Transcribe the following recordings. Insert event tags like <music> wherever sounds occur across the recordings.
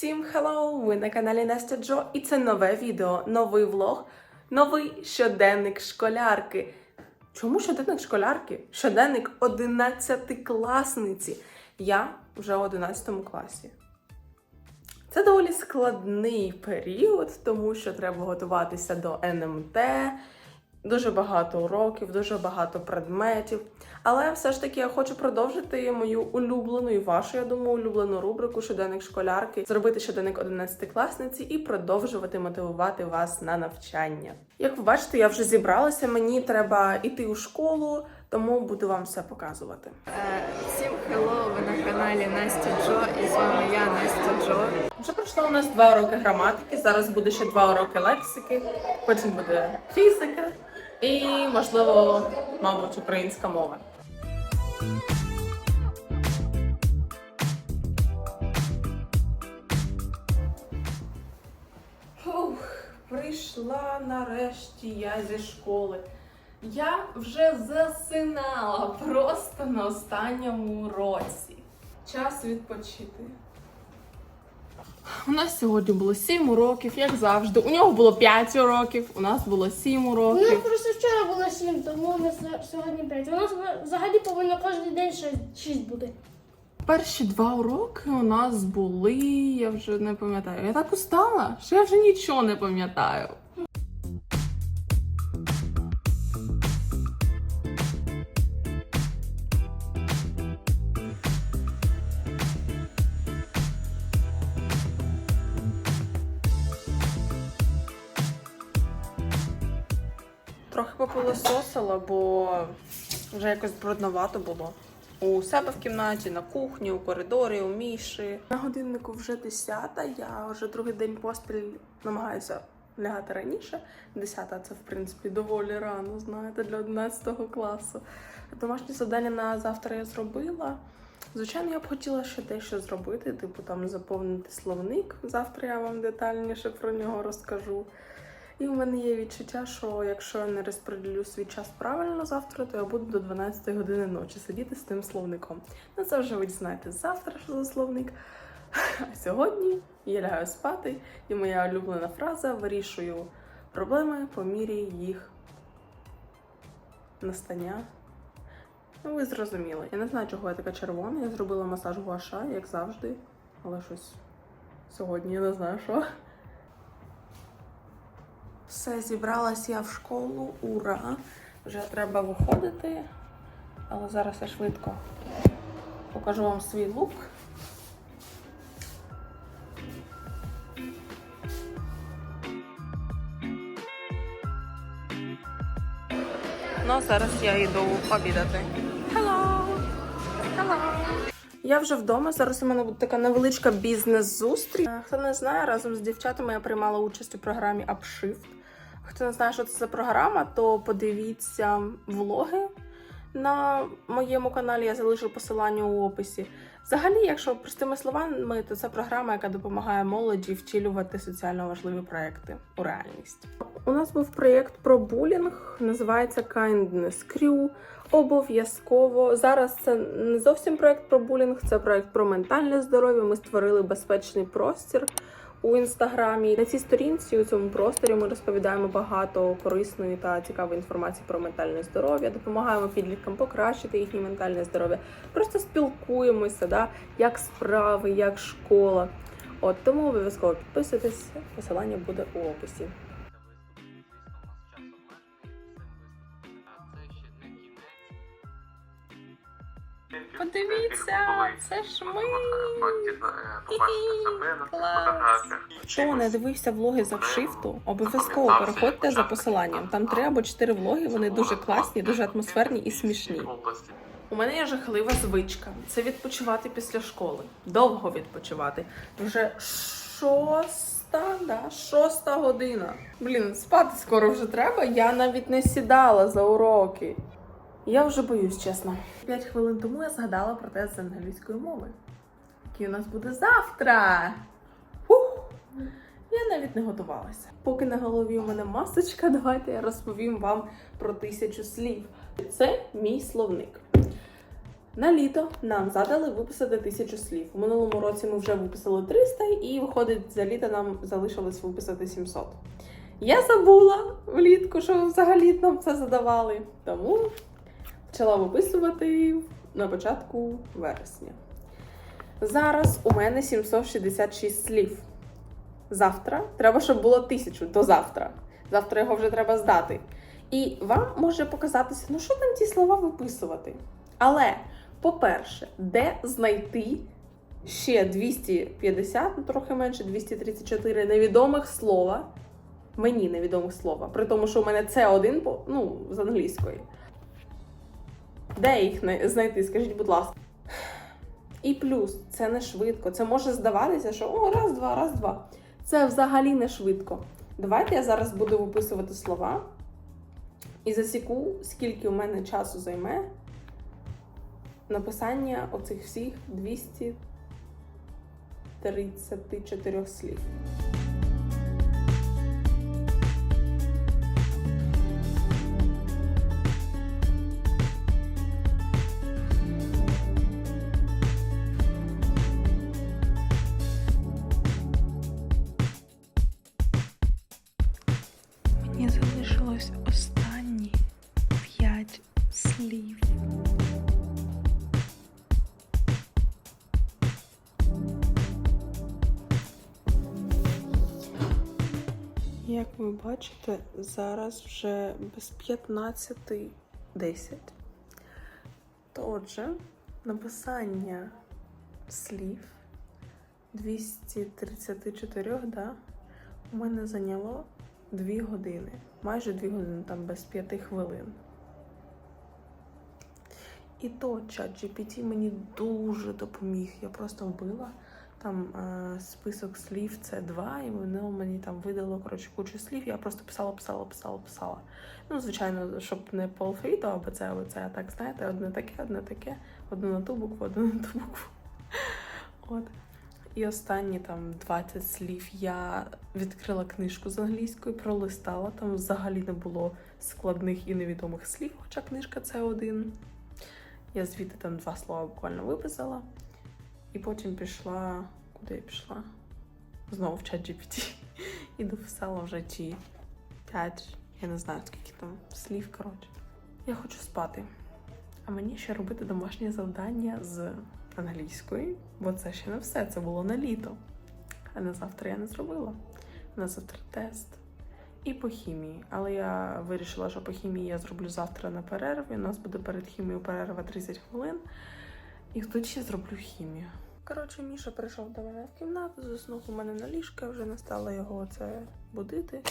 Всім hello! Ви на каналі Настя Джо, і це нове відео, новий влог, новий щоденник школярки. Чому щоденник школярки? Щоденник 11-класниці. Я вже в 11 класі. Це доволі складний період, тому що треба готуватися до НМТ, дуже багато уроків, дуже багато предметів. Але все ж таки я хочу продовжити мою улюблену і вашу, я думаю, улюблену рубрику щоденник школярки, зробити щоденник 11 класниці і продовжувати мотивувати вас на навчання. Як ви бачите, я вже зібралася. Мені треба йти у школу, тому буду вам все показувати. Е, Всім хелло, ви на каналі Настя Джо і з вами я Настя Джо. Вже пройшло у нас два уроки граматики. Зараз буде ще два уроки лексики, потім буде фізика і, можливо, мабуть, українська мова. Фух, прийшла нарешті я зі школи. Я вже засинала просто на останньому уроці. Час відпочити. У нас сьогодні було 7 уроків, як завжди. У нього було 5 уроків, у нас було 7 У нас уроків. просто 7, тому нас сьогодні 5. У нас взагалі повинно кожен день 6 бути. Перші два уроки у нас були, я вже не пам'ятаю. Я так устала, що я вже нічого не пам'ятаю. Трохи попилососила, бо вже якось брудновато було. У себе в кімнаті, на кухні, у коридорі, у Міші. На годиннику вже 10, я вже другий день поспіль намагаюся лягати раніше. 10 це, в принципі, доволі рано, знаєте, для 11 класу. Домашнє завдання на завтра я зробила. Звичайно, я б хотіла ще дещо зробити, типу там заповнити словник. Завтра я вам детальніше про нього розкажу. І в мене є відчуття, що якщо я не розподілю свій час правильно завтра, то я буду до 12 години ночі сидіти з тим словником. Ну це вже ви дізнаєтесь завтра, що за словник. <laughs> А сьогодні я лягаю спати, і моя улюблена фраза вирішую проблеми по мірі їх настання. Ну, ви зрозуміли. Я не знаю, чого я така червона. Я зробила масаж гуаша, як завжди, але щось сьогодні я не знаю що. Все, зібралась я в школу, ура! Вже треба виходити, але зараз я швидко покажу вам свій лук. Ну, а зараз я йду обідати. Hello! Hello! Я вже вдома. Зараз у мене буде така невеличка бізнес-зустріч. Е, Хто не знає, разом з дівчатами я приймала участь у програмі Upshift. Хто не знає, що це за програма, то подивіться влоги на моєму каналі. Я залишу посилання у описі. Взагалі, якщо простими словами, то це програма, яка допомагає молоді втілювати соціально важливі проекти у реальність. У нас був проєкт про булінг, називається Kindness Crew. Обов'язково зараз це не зовсім проєкт про булінг, це проєкт про ментальне здоров'я. Ми створили безпечний простір у інстаграмі. На цій сторінці у цьому просторі ми розповідаємо багато корисної та цікавої інформації про ментальне здоров'я, допомагаємо підліткам покращити їхнє ментальне здоров'я. Просто спілкуємося, да, як справи, як школа. От тому обов'язково підписуйтесь, посилання буде у описі. Подивіться, це ж ми. Клас. Хто не дивився влоги з апшифту, обов'язково переходьте за посиланням. Там три або чотири влоги. Вони дуже класні, дуже атмосферні і смішні. У мене є жахлива звичка. Це відпочивати після школи. Довго відпочивати. Вже шоста, да, шоста година. Блін, спати скоро вже треба. Я навіть не сідала за уроки. Я вже боюсь, чесно. П'ять хвилин тому я згадала про тест з англійської мови, який у нас буде завтра. Фух. Я навіть не готувалася. Поки на голові у мене масочка, давайте я розповім вам про тисячу слів. Це мій словник. На літо нам задали виписати тисячу слів. У минулому році ми вже виписали 300, і виходить, за літо нам залишилось виписати 700. Я забула влітку, що взагалі нам це задавали. Тому почала виписувати на початку вересня. Зараз у мене 766 слів. Завтра треба, щоб було 1000 до завтра. Завтра його вже треба здати. І вам може показатися, ну що там ті слова виписувати. Але, по-перше, де знайти ще 250, ну трохи менше, 234 невідомих слова. Мені невідомих слова. При тому, що у мене це один ну, з англійської. Де їх знайти? Скажіть, будь ласка. І плюс, це не швидко. Це може здаватися, що о, раз, два, раз, два. Це взагалі не швидко. Давайте я зараз буду виписувати слова і засіку, скільки у мене часу займе написання оцих всіх 234 слів. Як ви бачите, зараз вже без 15.10. Отже, написання слів 234, да, у мене зайняло 2 години. Майже 2 години, там без 5 хвилин. І то чат GPT мені дуже допоміг. Я просто вбила там е, список слів це два, і воно мені там видало коротше кучу слів. Я просто писала, писала, писала, писала. Ну, звичайно, щоб не по алфавіту, або це, або це, а так знаєте, одне таке, одне таке, одну на ту букву, одну на ту букву. От. І останні там 20 слів я відкрила книжку з англійської, пролистала. Там взагалі не було складних і невідомих слів, хоча книжка це один. Я звідти там два слова буквально виписала. І потім пішла. Куди я пішла? Знову в чат GPT. І дописала вже ті 5, я не знаю скільки там слів, коротше. Я хочу спати. А мені ще робити домашнє завдання з англійської, бо це ще не все, це було на літо. А на завтра я не зробила. На завтра тест. І по хімії. Але я вирішила, що по хімії я зроблю завтра на перерві. У нас буде перед хімією перерва 30 хвилин. І тут ще зроблю хімію. Коротше, Міша прийшов до мене в кімнату, заснув у мене на ліжко, я вже не стала його це будити.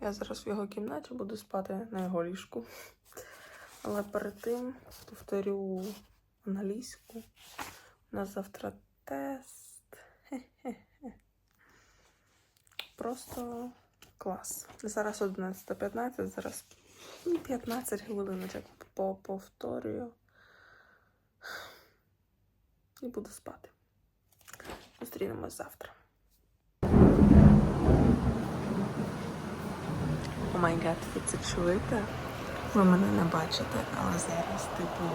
Я зараз в його кімнаті буду спати на його ліжку. Але перед тим повторю англійську. У нас завтра тест. Хе-хе-хе. Просто клас. Зараз 11.15, зараз ну, 15 хвилиночок по- повторюю. І буду спати. Зустрінемось завтра. О май гад, ви це чуєте? Ви мене не бачите, але зараз, типу,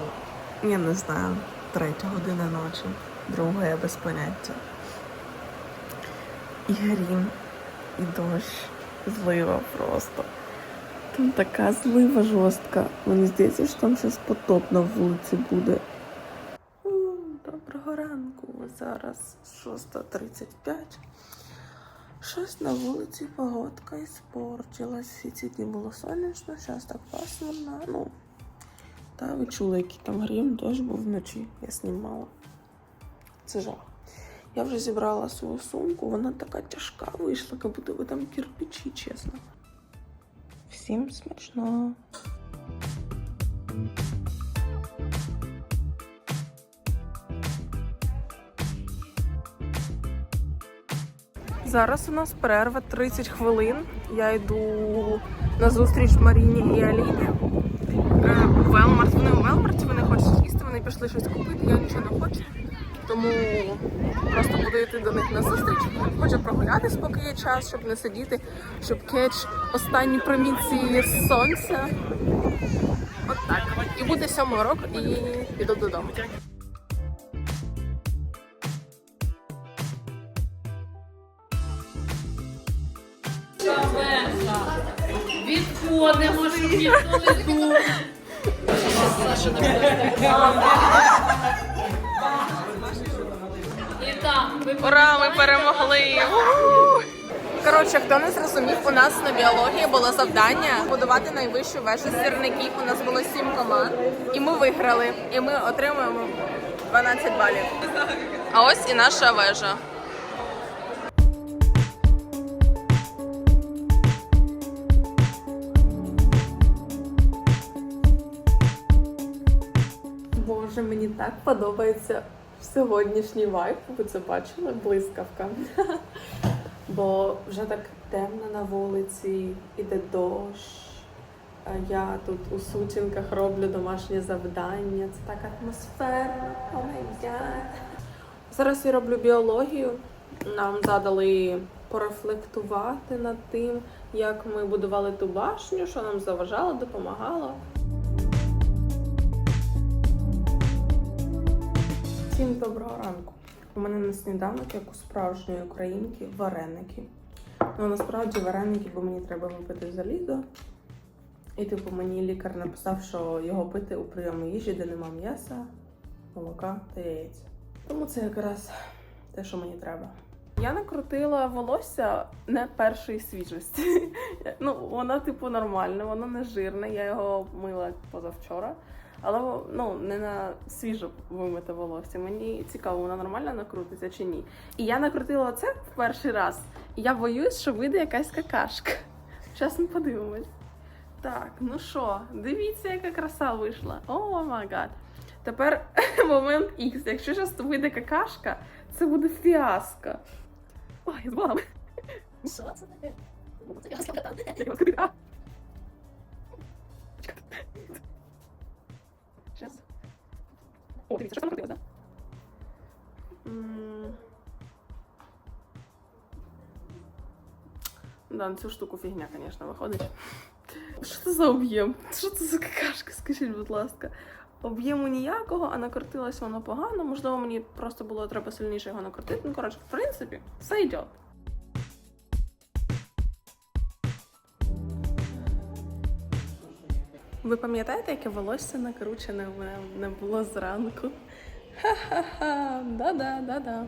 я не знаю, третя година ночі, друга я без поняття. І грім, і дощ, злива просто. Там така злива жорстка. Мені здається, що там щось потоп на вулиці буде. О, Доброго ранку. Зараз 6.35. Щось на вулиці погодка іспортилась. Всі ці дні було сонячно, зараз так пасмурно. Ну, та ви чули, який там грім, дощ був вночі. Я знімала. Це жах. Я вже зібрала свою сумку, вона така тяжка вийшла, як будто ви там кирпичі, чесно. Всім смачного. Зараз у нас перерва 30 хвилин. Я йду на зустріч Маріні і Аліні. Е, Велмарт. Вони у Велмарті, вони хочуть їсти, вони пішли щось купити, я нічого не хочу. Тому просто буду йти до них на зустріч. Хочу прогулятись, поки є час, щоб не сидіти, щоб кетч останні промінці сонця. От так. І буде сьомий урок, і піду додому. Щоб ніхто не думав. І так, ви Ура, ми перемогли! У-ху! Коротше, хто не зрозумів, у нас на біології було завдання будувати найвищу вежу сірників. У нас було сім команд, і ми виграли. І ми отримуємо 12 балів. А ось і наша вежа. Боже, мені так подобається сьогоднішній вайб. Ви це бачили? Блискавка. <laughs> Бо вже так темно на вулиці, іде дощ. Я тут у сутінках роблю домашнє завдання. Це так май гад. Зараз я роблю біологію. Нам задали порефлектувати над тим, як ми будували ту башню, що нам заважало, допомагало. Всім доброго ранку. У мене на сніданок, як у справжньої українки, вареники. Ну насправді вареники, бо мені треба випити залізо. І типу мені лікар написав, що його пити у прийому їжі, де нема м'яса, молока та яєць. Тому це якраз те, що мені треба. Я накрутила волосся не першої свіжості. <laughs> Ну, воно, типу, нормальне, воно не жирне. Я його мила позавчора. Але ну, не на свіжо вимите волосся. Мені цікаво, воно нормально накрутиться чи ні. І я накрутила це в перший раз. І я боюсь, що вийде якась какашка. Зараз ми подивимось. Так, ну що, дивіться, яка краса вийшла. О май гад. Тепер <laughs> момент X. Якщо зараз вийде какашка, це буде фіаско. Ой, з Богом. Що це таке? О, дивіться, що крутилось, да? М. Да, на цю штуку фігня, звісно, виходить. Що це за об'єм? Що це за какашка, скажіть, будь ласка. Об'єму ніякого, а накрутилось воно погано. Можливо, мені просто було треба сильніше його накрутити. Ну, коротше, в принципі, все йде. Ви пам'ятаєте, яке волосся накручене в мене не було зранку? Ха-ха-ха, да-да, да-да.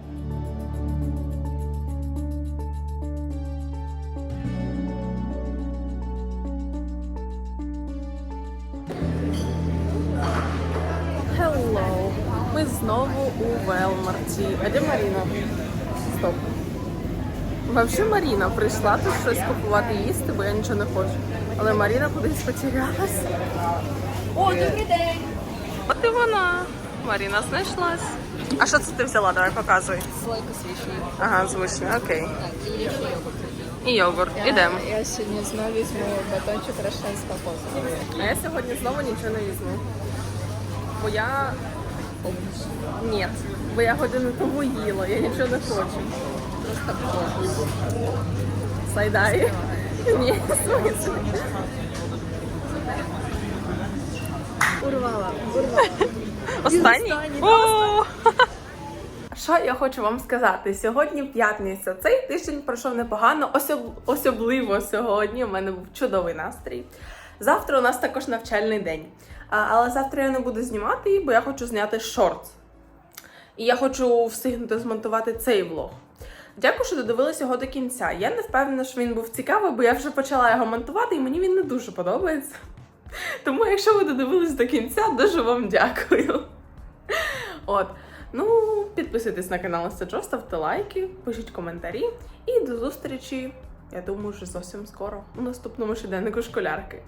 Hello. Ми знову у Велмарті. А де Маріна? Стоп. Вообще Маріна прийшла тут щось купувати їсти, бо я нічого не хочу. Але Маріна кудись потерялась. О, добрий день! От і вона. Маріна знайшлась. А що це ти взяла? Давай показуй. Слойка свічі. Ага, звучно, окей. Так, і ще йогурт. І йогурт. Ідемо. Я сьогодні знову візьму батончик Рошенська поза. А я сьогодні знову нічого не візьму. Бо я. Ні. Бо я годину тому їла, я нічого не хочу. Поза. Сайдай. Ні. Урвала, урвала. Останній? останній, Що я хочу вам сказати? Сьогодні п'ятниця. Цей тиждень пройшов непогано, особ- особливо сьогодні. У мене був чудовий настрій. Завтра у нас також навчальний день. А, але завтра я не буду знімати, бо я хочу зняти шорт. І я хочу встигнути змонтувати цей влог. Дякую, що додивилися його до кінця. Я не впевнена, що він був цікавий, бо я вже почала його монтувати, і мені він не дуже подобається. Тому, якщо ви додивились до кінця, дуже вам дякую. От. Ну, підписуйтесь на канал Саджо, ставте лайки, пишіть коментарі. І до зустрічі, я думаю, вже зовсім скоро у наступному щоденнику школярки.